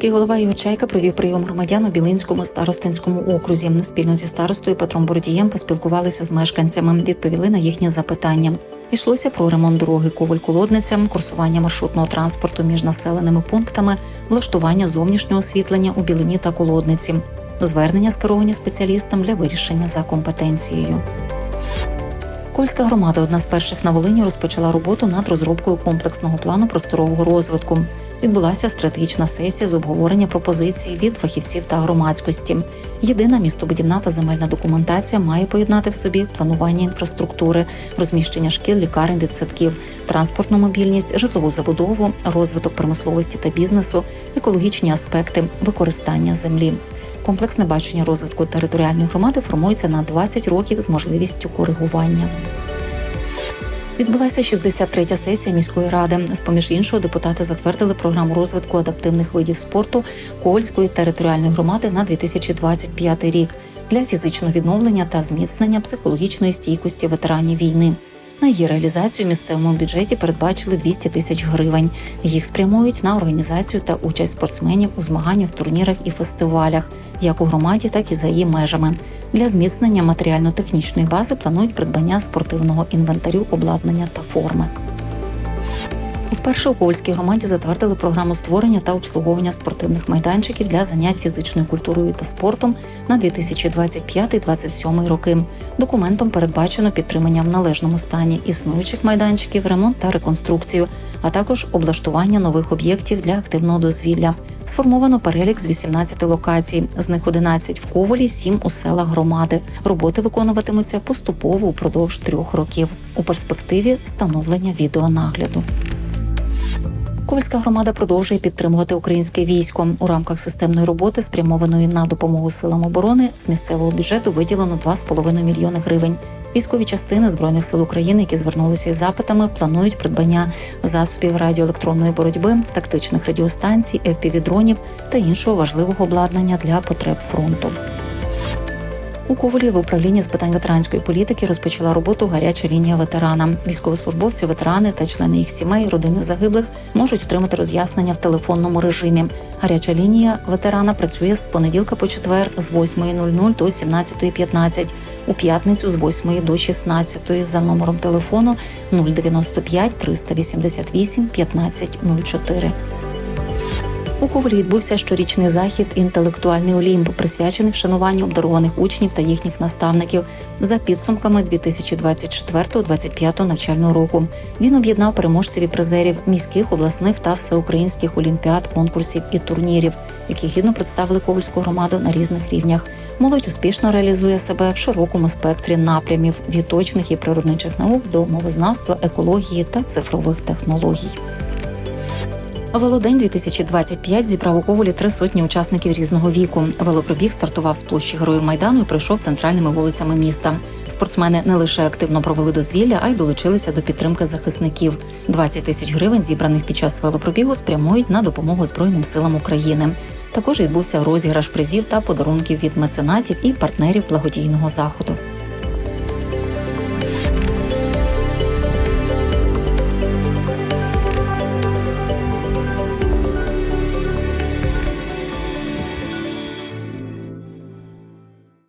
Міський голова Ігор Чайка провів прийом громадян у Білинському старостинському окрузі. Спільно зі старостою Петром Бородієм поспілкувалися з мешканцями, відповіли на їхні запитання. Йшлося про ремонт дороги Коваль-Колодниця, курсування маршрутного транспорту між населеними пунктами, влаштування зовнішнього освітлення у Білині та Колодниці, звернення скеровані спеціалістам для вирішення за компетенцією. Кольська громада, одна з перших на Волині, розпочала роботу над розробкою комплексного плану просторового розвитку. Відбулася стратегічна сесія з обговорення пропозицій від фахівців та громадськості. Єдина містобудівна та земельна документація має поєднати в собі планування інфраструктури, розміщення шкіл, лікарень, дитсадків, транспортну мобільність, житлову забудову, розвиток промисловості та бізнесу, екологічні аспекти, використання землі. Комплексне бачення розвитку територіальної громади формується на 20 років з можливістю коригування. Відбулася 63-я сесія міської ради. З поміж іншого, депутати затвердили програму розвитку адаптивних видів спорту Ковальської територіальної громади на 2025 рік для фізичного відновлення та зміцнення психологічної стійкості ветеранів війни. На її реалізацію в місцевому бюджеті передбачили 200 тисяч гривень. Їх спрямують на організацію та участь спортсменів у змаганнях, турнірах і фестивалях, як у громаді, так і за її межами. Для зміцнення матеріально-технічної бази планують придбання спортивного інвентарю, обладнання та форми. Вперше у Ковальській громаді затвердили програму створення та обслуговування спортивних майданчиків для занять фізичною культурою та спортом на 2025-2027 роки. Документом передбачено підтримання в належному стані існуючих майданчиків, ремонт та реконструкцію, а також облаштування нових об'єктів для активного дозвілля. Сформовано перелік з 18 локацій, з них 11 в Ковалі, 7 у селах громади. Роботи виконуватимуться поступово упродовж трьох років. У перспективі встановлення відеонагляду. Ковальська громада продовжує підтримувати українське військо у рамках системної роботи, спрямованої на допомогу силам оборони. З місцевого бюджету виділено 2,5 мільйони гривень. Військові частини збройних сил України, які звернулися із запитами, планують придбання засобів радіоелектронної боротьби, тактичних радіостанцій, FPV-дронів та іншого важливого обладнання для потреб фронту. У Ковалі в управлінні з питань ветеранської політики розпочала роботу гаряча лінія ветерана. Військовослужбовці, ветерани та члени їх сімей, родини загиблих можуть отримати роз'яснення в телефонному режимі. Гаряча лінія ветерана працює з понеділка по четвер з 8.00 до 17.15, у п'ятницю з 8 до 16 за номером телефону 095 388 1504. У Ковалі відбувся щорічний захід Інтелектуальний Олімп, присвячений вшануванню обдарованих учнів та їхніх наставників за підсумками 2024-2025 навчального року. Він об'єднав переможців і призерів міських, обласних та всеукраїнських олімпіад, конкурсів і турнірів, які гідно представили ковальську громаду на різних рівнях. Молодь успішно реалізує себе в широкому спектрі напрямів від точних і природничих наук до мовознавства, екології та цифрових технологій. Велодень 2025 зібрав у Ковалі три сотні учасників різного віку. Велопробіг стартував з площі Героїв Майдану і пройшов центральними вулицями міста. Спортсмени не лише активно провели дозвілля, а й долучилися до підтримки захисників. 20 тисяч гривень, зібраних під час велопробігу, спрямують на допомогу Збройним силам України. Також відбувся розіграш призів та подарунків від меценатів і партнерів благодійного заходу.